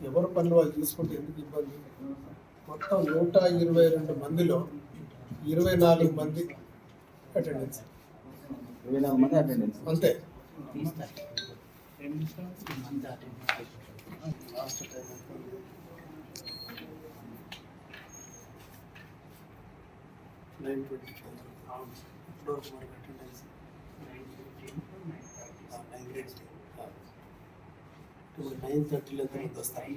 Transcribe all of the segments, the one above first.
ఎవరి పనులు వాళ్ళు తీసుకుంటే ఎందుకు ఇబ్బంది మొత్తం నూట ఇరవై రెండు మందిలో ఇరవై నాలుగు మంది అటెండెన్స్ అంతే nine twenty attendance nine eight nine థర్టీలో ఎంతమంది వస్తారు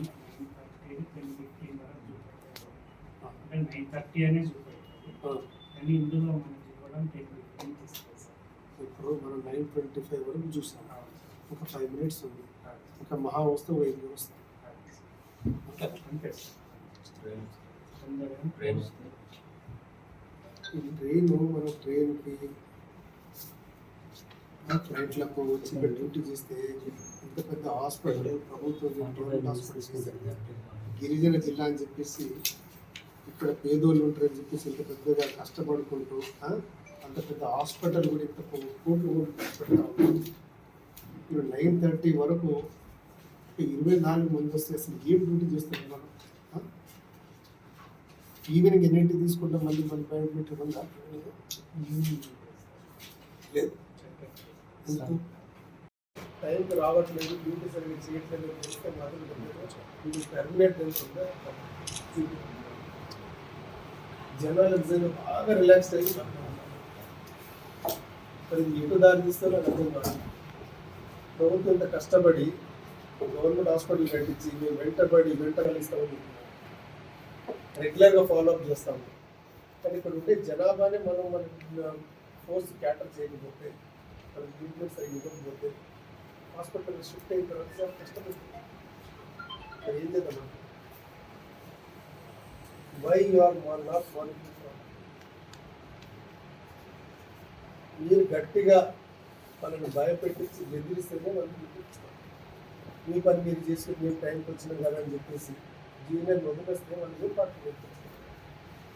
నైన్ థర్టీ అనే కానీ ఇందులో మనకి ఇవ్వడం టెన్ ఫిఫ్టీన్ ఇప్పుడు మనం నైన్ ట్వంటీ ఫైవ్ వరకు చూసాం ఒక ఫైవ్ మినిట్స్ ఉంది. ఇంకా మహా వస్తే ఒక ఐదు వస్తాం అంతే సార్. తొందరగా ఈ ట్రైన్ మనం ట్రైన్కి ఫ్లైట్లకు వచ్చి ఇక్కడ డ్యూటీ చేస్తే ఇంత పెద్ద హాస్పిటల్ ప్రభుత్వం గవర్నమెంట్ హాస్పిటల్ చేశారు. గిరిజన జిల్లా అని చెప్పేసి ఇక్కడ పేదోళ్ళు ఉంటారని చెప్పేసి ఇంత పెద్దగా కష్టపడుకుంటూ అంత పెద్ద హాస్పిటల్ కూడా ఇంత కోట్లు కోట్లు ఇప్పుడు నైన్ థర్టీ వరకు ఇరవై నాలుగు మంది వస్తే అసలు ఏం డ్యూటీ చేస్తారు మనం? ఈవినింగ్ ఎన్నింటి తీసుకుంటాం మళ్ళీ మళ్ళీ బయోమెట్రిక్ ఉందా? లేదు. టైంకి రావట్లేదు డ్యూటీ సరిగ్గా చేయట్లేదు అని మాత్రం ఇది పర్మనెంట్ ఉంటుందా జర్నలిజం బాగా రిలాక్స్ అయ్యి మరి ఎటు దారి తీస్తే నాకు అర్థం కాదు. ప్రభుత్వం ఇంత కష్టపడి గవర్నమెంట్ హాస్పిటల్ కట్టించి మేము వెంటబడి వెంట కలిస్తామని రెగ్యులర్గా ఫాలో అప్ చేస్తాము. కానీ ఇక్కడ ఉండే జనాభానే మనం మన ఫోర్స్ క్యాటర్ చేయకపోతే మన ట్రీట్మెంట్ సరిగ్గా ఇవ్వకపోతే హాస్పిటల్ షిఫ్ట్ అయిన తర్వాత చాలా కష్టపడుతుంది అది ఏం చేద్దాం why you one not one మీరు గట్టిగా వాళ్ళని భయపెట్టించి బెదిరిస్తేనే వాళ్ళు చూపిస్తాం మీ పని మీరు చేసుకుని మేము టైంకి వచ్చినాం కదా అని చెప్పేసి జూనియర్ వదిలేస్తే వాళ్ళు ఏం పార్టీ పెడతారు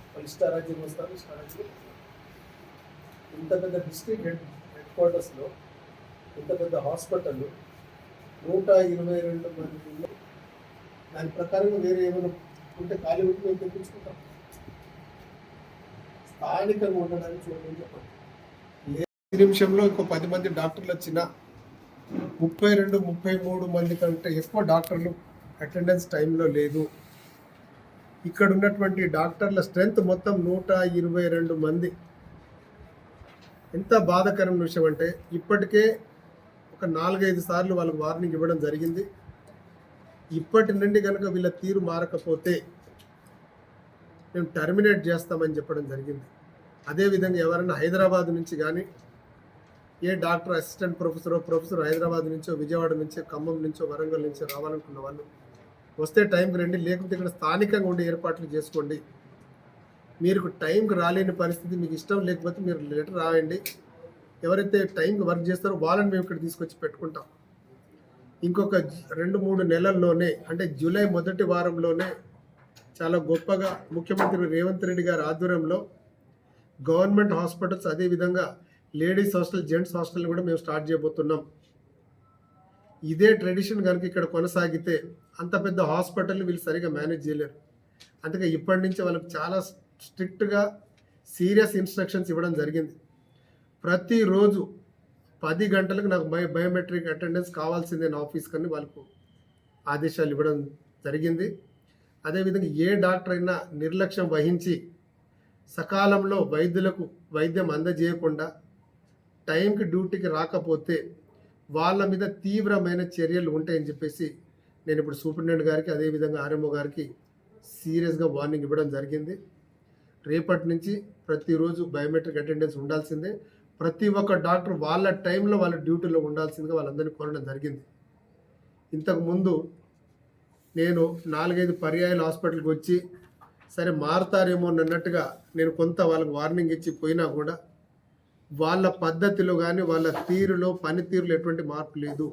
వాళ్ళు ఇష్టారాజ్యం వస్తారు ఇష్టారాజ్యం ఇంత పెద్ద డిస్ట్రిక్ట్ హెడ్ క్వార్టర్స్లో ఇంత పెద్ద హాస్పిటల్ నూట ఇరవై రెండు మంది దాని ప్రకారంగా వేరే ఏమైనా ఉంటే ఖాళీ ఉంటే మేము తెప్పించుకుంటాం. స్థానికంగా ఉండడానికి చూడండి చెప్పండి. నిమిషంలో ఇంకో పది మంది డాక్టర్లు వచ్చిన ముప్పై రెండు ముప్పై మూడు మంది కంటే ఎక్కువ డాక్టర్లు అటెండెన్స్ టైంలో లేదు. ఇక్కడ ఉన్నటువంటి డాక్టర్ల స్ట్రెంత్ మొత్తం నూట ఇరవై రెండు మంది. ఎంత బాధాకరమైన విషయం అంటే ఇప్పటికే ఒక నాలుగైదు సార్లు వాళ్ళకు వార్నింగ్ ఇవ్వడం జరిగింది. ఇప్పటి నుండి కనుక వీళ్ళ తీరు మారకపోతే మేము టర్మినేట్ చేస్తామని చెప్పడం జరిగింది. అదేవిధంగా ఎవరైనా హైదరాబాద్ నుంచి కానీ ఏ డాక్టర్ అసిస్టెంట్ ప్రొఫెసరో ప్రొఫెసర్ హైదరాబాద్ నుంచో విజయవాడ నుంచో ఖమ్మం నుంచో వరంగల్ నుంచో రావాలనుకున్న వాళ్ళు వస్తే టైంకి రండి లేకపోతే ఇక్కడ స్థానికంగా ఉండే ఏర్పాట్లు చేసుకోండి. మీరు టైంకి రాలేని పరిస్థితి మీకు ఇష్టం లేకపోతే మీరు లెటర్ రాయండి. ఎవరైతే టైంకి వర్క్ చేస్తారో వాళ్ళని మేము ఇక్కడ తీసుకొచ్చి పెట్టుకుంటాం. ఇంకొక రెండు మూడు నెలల్లోనే అంటే జూలై మొదటి వారంలోనే చాలా గొప్పగా ముఖ్యమంత్రి రేవంత్ రెడ్డి గారి ఆధ్వర్యంలో గవర్నమెంట్ హాస్పిటల్స్ అదేవిధంగా లేడీస్ హాస్టల్ జెంట్స్ హాస్టల్ కూడా మేము స్టార్ట్ చేయబోతున్నాం. ఇదే ట్రెడిషన్ కనుక ఇక్కడ కొనసాగితే అంత పెద్ద హాస్పిటల్ని వీళ్ళు సరిగా మేనేజ్ చేయలేరు. అందుకే ఇప్పటి నుంచి వాళ్ళకి చాలా స్ట్రిక్ట్గా సీరియస్ ఇన్స్ట్రక్షన్స్ ఇవ్వడం జరిగింది. ప్రతిరోజు పది గంటలకు నాకు బయో బయోమెట్రిక్ అటెండెన్స్ కావాల్సిందే నా ఆఫీస్ అని వాళ్ళకు ఆదేశాలు ఇవ్వడం జరిగింది. అదేవిధంగా ఏ డాక్టర్ అయినా నిర్లక్ష్యం వహించి సకాలంలో వైద్యులకు వైద్యం అందజేయకుండా టైంకి డ్యూటీకి రాకపోతే వాళ్ళ మీద తీవ్రమైన చర్యలు ఉంటాయని చెప్పేసి నేను ఇప్పుడు సూపరింటెండెంట్ గారికి అదేవిధంగా ఆర్ఎంఓ గారికి సీరియస్గా వార్నింగ్ ఇవ్వడం జరిగింది. రేపటి నుంచి ప్రతిరోజు బయోమెట్రిక్ అటెండెన్స్ ఉండాల్సిందే. ప్రతి ఒక్క డాక్టర్ వాళ్ళ టైంలో వాళ్ళ డ్యూటీలో ఉండాల్సిందిగా వాళ్ళందరినీ కోరడం జరిగింది. ఇంతకుముందు నేను నాలుగైదు పర్యాయాలు హాస్పిటల్కి వచ్చి సరే మారుతారేమో అన్నట్టుగా నేను కొంత వాళ్ళకి వార్నింగ్ ఇచ్చి పోయినా కూడా వాళ్ళ పద్ధతిలో కానీ వాళ్ళ తీరులో పనితీరులో ఎటువంటి మార్పు లేదు.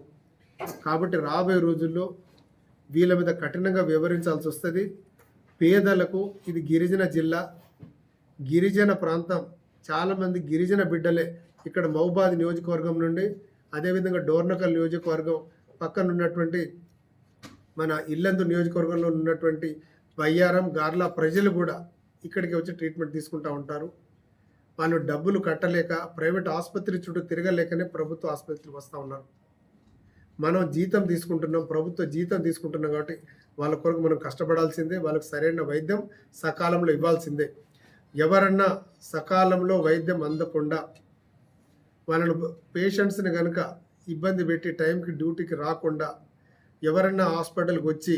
కాబట్టి రాబోయే రోజుల్లో వీళ్ళ మీద కఠినంగా వివరించాల్సి వస్తుంది. పేదలకు ఇది గిరిజన జిల్లా గిరిజన ప్రాంతం. చాలామంది గిరిజన బిడ్డలే ఇక్కడ మహబాద్ నియోజకవర్గం నుండి అదేవిధంగా డోర్నకల్ నియోజకవర్గం పక్కన ఉన్నటువంటి మన ఇల్లందు నియోజకవర్గంలో ఉన్నటువంటి బయ్యారం గార్లా ప్రజలు కూడా ఇక్కడికి వచ్చి ట్రీట్మెంట్ తీసుకుంటూ ఉంటారు. వాళ్ళు డబ్బులు కట్టలేక ప్రైవేట్ ఆసుపత్రి చుట్టూ తిరగలేకనే ప్రభుత్వ ఆసుపత్రికి వస్తూ ఉన్నారు. మనం జీతం తీసుకుంటున్నాం ప్రభుత్వ జీతం తీసుకుంటున్నాం కాబట్టి వాళ్ళ కొరకు మనం కష్టపడాల్సిందే వాళ్ళకి సరైన వైద్యం సకాలంలో ఇవ్వాల్సిందే. ఎవరన్నా సకాలంలో వైద్యం అందకుండా వాళ్ళను పేషెంట్స్ని కనుక ఇబ్బంది పెట్టి టైంకి డ్యూటీకి రాకుండా ఎవరన్నా హాస్పిటల్కి వచ్చి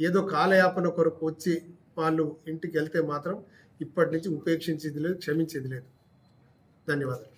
ఏదో కాలయాపన కొరకు వచ్చి వాళ్ళు ఇంటికి వెళ్తే మాత్రం ఇప్పటి నుంచి ఉపేక్షించేది లేదు క్షమించేది లేదు. ధన్యవాదాలు.